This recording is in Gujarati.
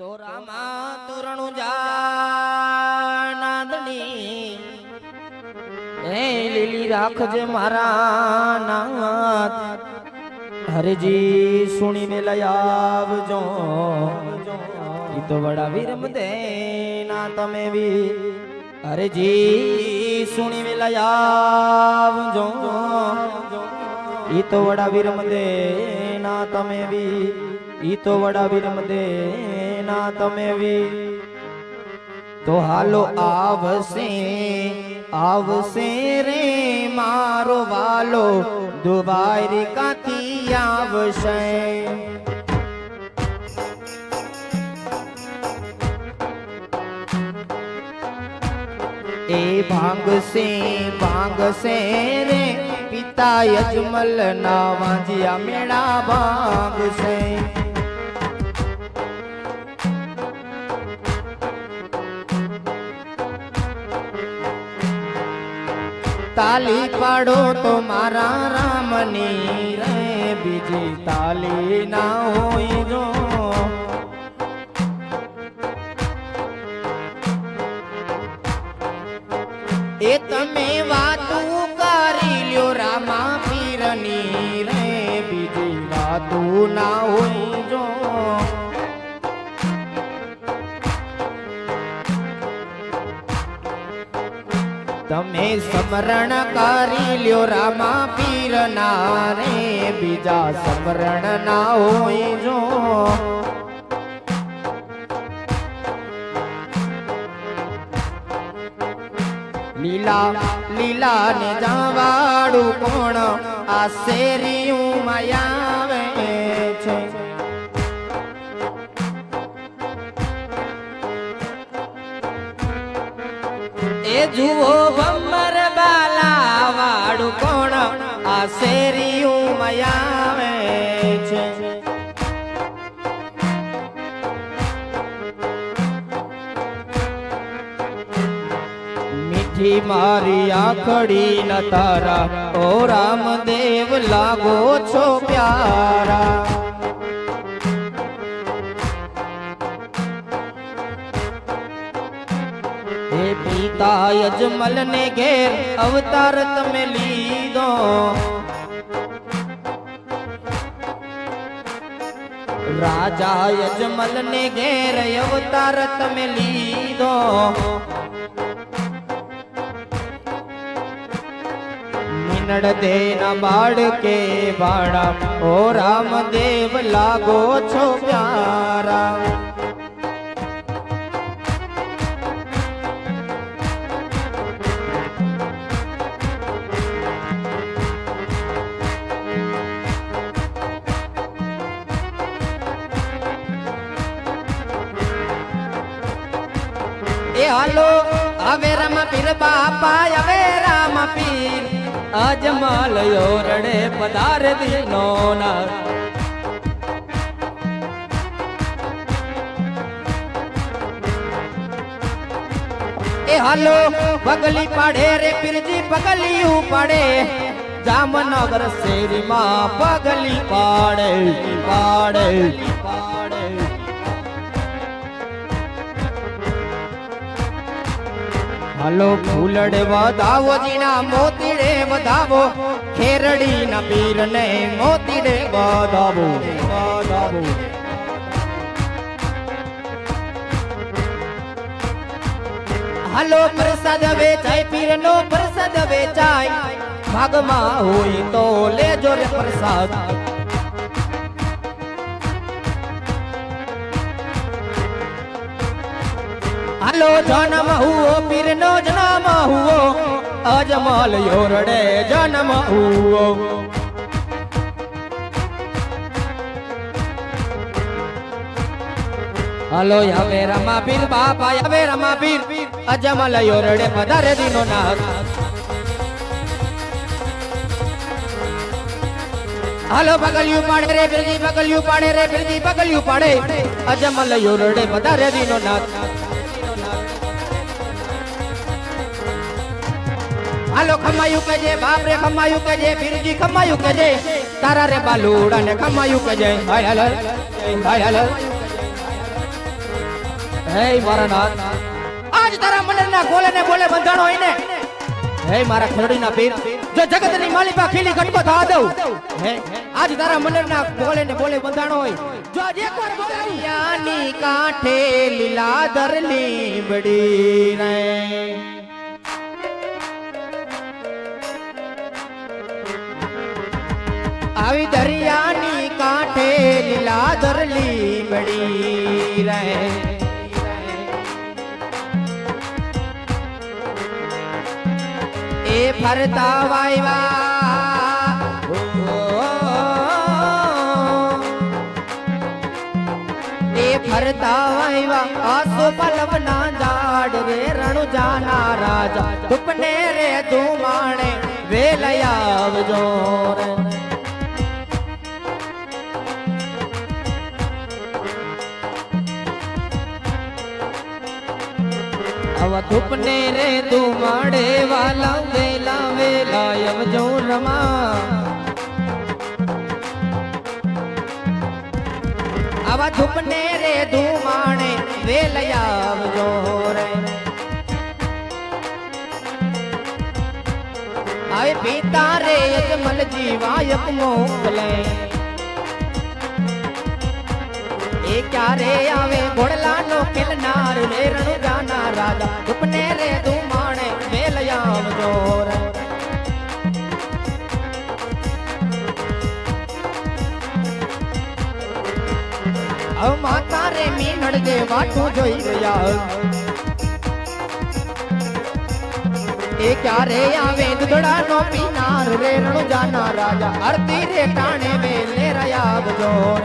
તો રામા તોરણું જાનાદની એ લીલી રાખજે મારા નાથ. હરજી સુણી મે લઈ આવજો. ઈ તો વડા વિરમ દે ના તમે વી. હરજી સુણી મે લઈ આવજો. ઈ તો વડા વિરમ દે ના તમે વી. ઈ તો વડા વિરમ દે ના તમે વી. તો હાલો આવશે આવશે રે મારો વાલો દુબારી કાથી આવશે. એ ભાંગશે ભાંગશે રે પિતા યજમલ ના વાંજિયા મેળા ભાંગશે. તાલી પાડો તો મારા રામની રે, બીજી તાલી ના હોય જો. એ તમે વાતું કરી લ્યો રામા પીરની રે, બીજી વાતું ના હોય તમે સ્મરણ કરી લ્યો રામા પીર રે બીજા સ્મરણ ના હોય જો. લીલા લીલા ને જાવાડું કોણ? આ શેરી માયાવે જુઓ ભમર બાલા વાળું કોણ? આ શેરીયું મયાવે છે. મીઠી મારી આખડી ન તારા, ઓ રામદેવ, લાગો છો પ્યારા. પિતા અજમલ ને ઘેર અવતાર તમે લીધો. રાજા અજમલ ને ઘેર અવતાર તમે લીધો. મિનડ દેના બાળકે બાળા ઓ રામદેવ, લાગો છો પ્યારા. હાલો. હવે રમ પીર બાપા હવે રામ પીર. અજમલ રડે પધાર દીનો ના એ હાલો, પગલી પાડે રે પીરજી, પગલી પાડે જામનગર શેરીમાં પગલી પાડે પાડે. હાલો વધાવો જીના મોતીડે વધાવો ખેરડી ના પીર ને મોતીડે વધાવો વધાવો હાલો પ્રસાદ વેચાય પીર નો પ્રસાદ વેચાય. ભાગમાં હોય તો લેજો રે પ્રસાદ. હાલો જન્મ હુઓ પીર નો જન્મ હુઓ અજમલ યોરડે જન્મ હુઓ. હાલો હવે રમા પીર બાપા હવે રમા પીર અજમલ યોરડે પધારે દીનો નાથ. હાલો પગલિયું પાડે રે બિરજી પગલિયું પાડે રે બિરજી પગલિયું પાડે. અજમલ યોરડે પધારે દીનો નાથ. હાલો ખમાયું કજે બાપ રે ખમાયું કજે બિરજી ખમાયું કજે તારા રે બાલુડા ને ખમાયું કજે હાય હાલ હાય હાલ હે મારા નાથ. આજ તારા મંડળના ગોલે ને બોલે બંધાણો હોય ને હે મારા ખરડીના પીર, જો જગતની માલિકા ખીલી ઘટકો થવા દઉં. હે, આજ તારા મંડળના ગોલે ને બોલે બંધાણો હોય. જો આજ એકવાર બોલાની કાંઠે લીલાધર લીમડી રે. આવી દરિયાની કાંઠે લીલા ધરલી મળી રહે. એ ફરતા વાયવા. એ ફરતા વાયવા આસો પલવના ઝાડ રે રણુ જાના રાજા. ધૂપને રે ધુમાણે વેલયાવજો રે. આવા ધૂપને રે તું માડે વાલા વેલા વેલા આવજો રમા. આવા ધૂપને રે ધુમાણે વેલયા આવજો રે. આવે પિતા રે અજમલ જીવાયક મોકલે. એ ક્યારે આવે? ઘોડલાનો કિલનાર રે રણુ જાના રાજા. ઉપને રે ધુમાણે વેલયામ જોર માતા રે મીનડ દે વાટું જોઈ ગયા એ ક્યારે આવે? દુધડાનો પીનાર રે રણુ જાના રાજા. અરતી રે ટાણે વેલે રયાબ જોર